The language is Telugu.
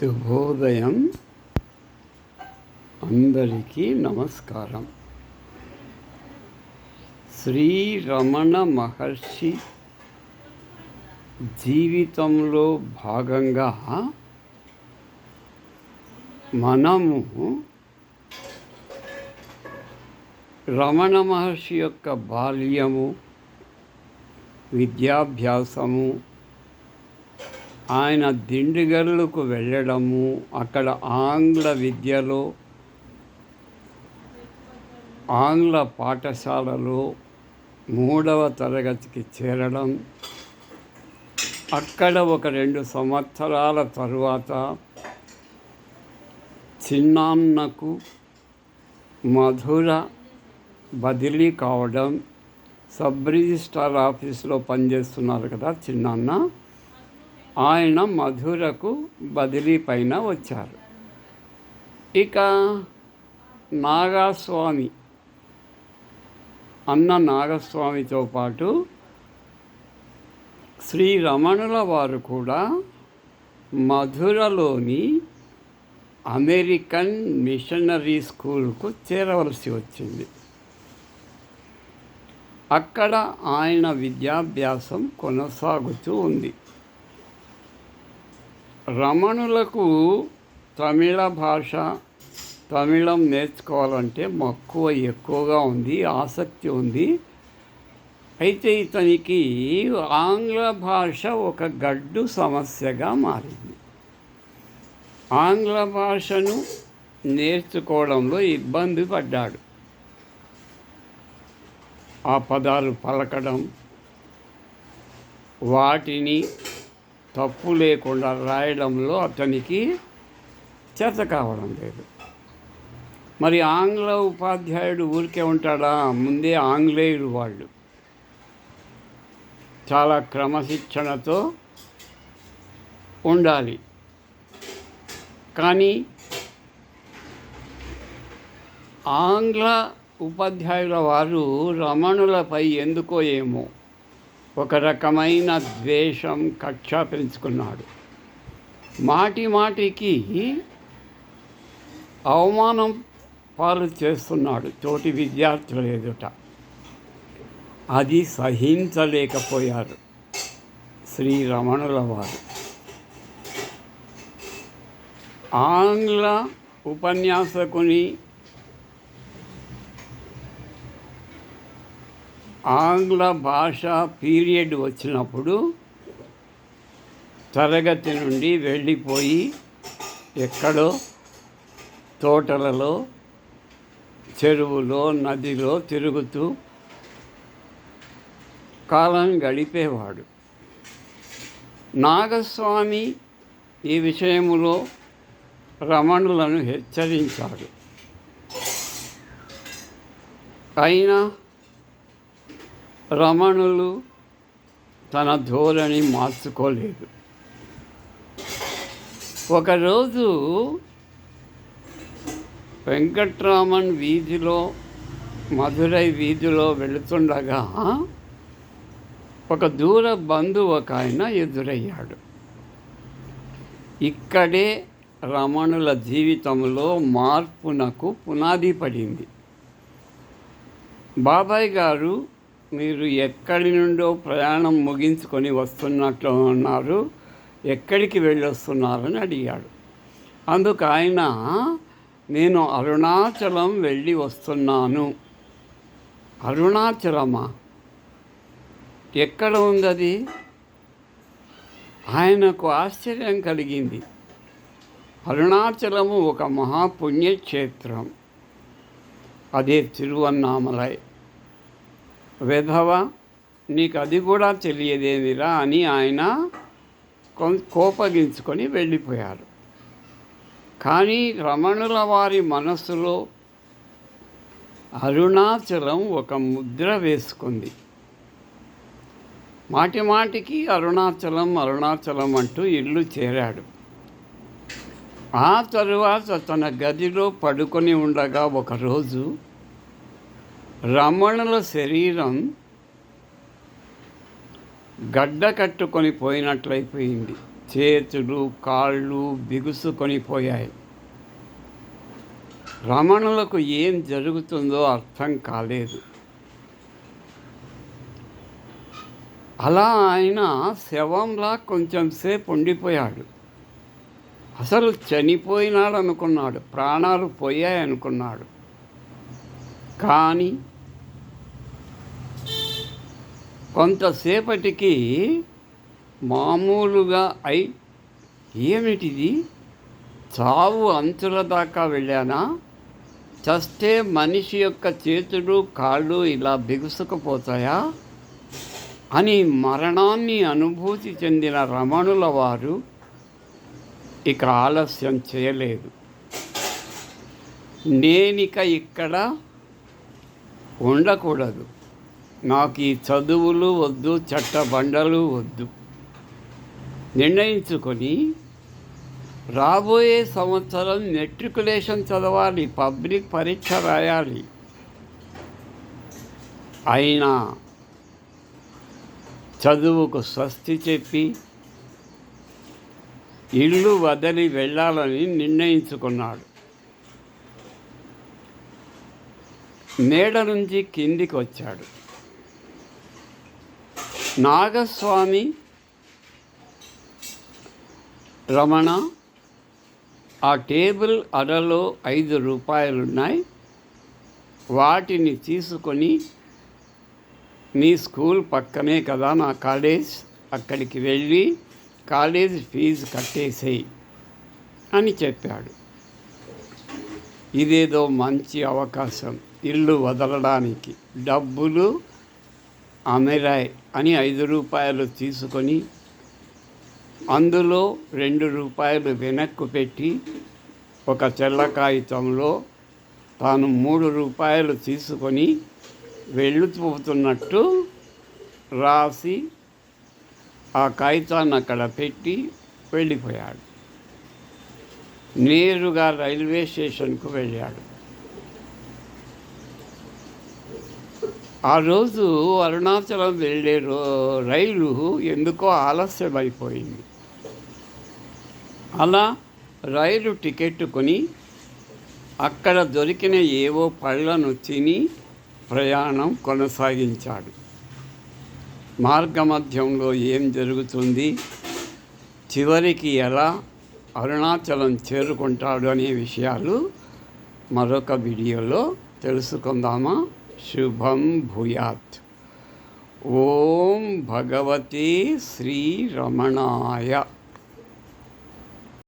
శుభోదయం. అందరికీ నమస్కారం. శ్రీ రమణ మహర్షి జీవితంలో భాగంగా మనము రమణ మహర్షి యొక్క బాల్యము విద్యాభ్యాసము ఆయన దిండిగల్లుకు వెళ్ళడము అక్కడ ఆంగ్ల విద్యలో ఆంగ్ల పాఠశాలలో మూడవ తరగతికి చేరడం అక్కడ ఒక రెండు సంవత్సరాల తరువాత చిన్నాన్నకు మధుర బదిలీ కావడం సబ్ రిజిస్ట్రార్ ఆఫీస్లో పనిచేస్తున్నారు కదా చిన్నాన్న. ఆయన మధురకు బదిలీ పైన వచ్చారు. ఇక నాగస్వామి అన్న నాగస్వామితో పాటు శ్రీ రమణుల వారు కూడా మధురలోని అమెరికన్ మిషనరీ స్కూల్కు చేరవలసి వచ్చింది. అక్కడ ఆయన విద్యాభ్యాసం కొనసాగుతూ ఉంది. రమణులకు తమిళ భాష తమిళం నేర్చుకోవాలంటే మక్కువ ఎక్కువగా ఉంది ఆసక్తి ఉంది. అయితే ఇతనికి ఆంగ్ల భాష ఒక గడ్డు సమస్యగా మారింది. ఆంగ్ల భాషను నేర్చుకోవడంలో ఇబ్బంది పడ్డాడు. ఆ పదాలు పలకడం వాటిని తప్పు లేకుండా రాయడంలో అతనికి చేత కావడం లేదు. మరి ఆంగ్ల ఉపాధ్యాయుడు ఊరికే ఉంటాడా? ముందే ఆంగ్లేయుడు వాళ్ళు. చాలా క్రమశిక్షణతో ఉండాలి. కానీ ఆంగ్ల ఉపాధ్యాయుల వారు రమణులపై ఎందుకో ఏమో ఒక రకమైన ద్వేషం కక్ష పెంచుకున్నాడు. మాటి మాటికి అవమానం పాలు చేస్తున్నాడు. తోటి విద్యార్థుల ఎదుట. అది సహించలేకపోయారు. శ్రీ రమణుల వారు ఆంగ్ల ఉపన్యాసకుని ఆంగ్ల భాష పీరియడ్ వచ్చినప్పుడు తరగతి నుండి వెళ్ళిపోయి ఎక్కడో తోటలలో చెరువులో నదిలో తిరుగుతూ కాలం గడిపేవాడు. నాగస్వామి ఈ విషయంలో రమణులను హెచ్చరించాడు. అయినా రమణులు తన ధోరణి మార్చుకోలేదు. ఒకరోజు వెంకట్రామన్ వీధిలో మధురై వీధిలో వెళుతుండగా ఒక దూర బంధువు ఒక ఆయన ఎదురయ్యాడు. ఇక్కడే రమణుల జీవితంలో మార్పునకు పునాది పడింది. బాబాయ్ గారు మీరు ఎక్కడి నుండో ప్రయాణం ముగించుకొని వస్తున్నట్లు ఉన్నారు. ఎక్కడికి వెళ్ళొస్తున్నారని అడిగాడు. అందుకు ఆయన నేను అరుణాచలం వెళ్ళి వస్తున్నాను. అరుణాచలమా? ఎక్కడ ఉంది అది ఆయనకు ఆశ్చర్యం కలిగింది. అరుణాచలము ఒక మహాపుణ్యక్షేత్రం. అదే తిరువన్నామలై. వెధవ నీకు అది కూడా తెలియదేమిరా అని ఆయన కోపగించుకొని వెళ్ళిపోయారు. కానీ రమణుల వారి మనస్సులో అరుణాచలం ఒక ముద్ర వేసుకుంది. మాటి మాటికి అరుణాచలం అరుణాచలం అంటూ ఇల్లు చేరాడు. ఆ తరువాత తన గదిలో పడుకొని ఉండగా ఒకరోజు రమణుల శరీరం గడ్డ కట్టుకొని పోయినట్లయిపోయింది. చేతులు కాళ్ళు బిగుసుకొని పోయాయి. రమణులకు ఏం జరుగుతుందో అర్థం కాలేదు. అలా ఆయన శవంలా కొంచెం సేపు ఉండిపోయాడు. అసలు చనిపోయినాడు అనుకున్నాడు ప్రాణాలు పోయాయి అనుకున్నాడు కానీ కొంతసేపటికి మామూలుగా అయి ఏమిటిది? చావు అంచుల దాకా వెళ్ళానా? చస్తే మనిషి యొక్క చేతులు కాళ్ళు ఇలా బిగుసుకుపోతాయా? అని మరణాన్ని అనుభూతి చెందిన రమణుల వారు ఇక ఆలస్యం చేయలేదు. నేనిక ఇక్కడ ఉండకూడదు. నాకు ఈ చదువులు వద్దు చట్టబండలు వద్దు. నిర్ణయించుకొని రాబోయే సంవత్సరం మెట్రికులేషన్ చదవాలి పబ్లిక్ పరీక్ష రాయాలి. అయినా చదువుకు స్వస్తి చెప్పి ఇల్లు వదిలి వెళ్ళాలని నిర్ణయించుకున్నాడు. మేడ నుంచి కిందికి వచ్చాడు. నాగస్వామి రమణ ఆ టేబుల్ అరలో ఐదు రూపాయలున్నాయి. వాటిని తీసుకొని మీ స్కూల్ పక్కనే కదా నా కాలేజ్? అక్కడికి వెళ్ళి కాలేజ్ ఫీజు కట్టేసేయి అని చెప్పాడు. ఇదేదో మంచి అవకాశం. ఇల్లు వదలడానికి డబ్బులు అమెరాయ్ అని ఐదు రూపాయలు తీసుకొని అందులో రెండు రూపాయలు వెనక్కు పెట్టి ఒక తెల్ల కాగితంలో తాను మూడు రూపాయలు తీసుకొని వెళ్ళిపోతున్నట్టు రాసి ఆ కాగితాన్ని అక్కడ పెట్టి వెళ్ళిపోయాడు. నేరుగా రైల్వే స్టేషన్కు వెళ్ళాడు. ఆ రోజు అరుణాచలం వెళ్ళే రో రైలు ఎందుకో ఆలస్యమైపోయింది. అలా రైలు టికెట్ కొని అక్కడ దొరికిన ఏవో పళ్ళను తిని ప్రయాణం కొనసాగించాడు. మార్గమధ్యంలో ఏం జరుగుతుంది? చివరికి ఎలా అరుణాచలం చేరుకుంటాడు అనే విషయాలు మరొక వీడియోలో తెలుసుకుందామా? शुभम भूयात। ओम भगवती श्री रमणाया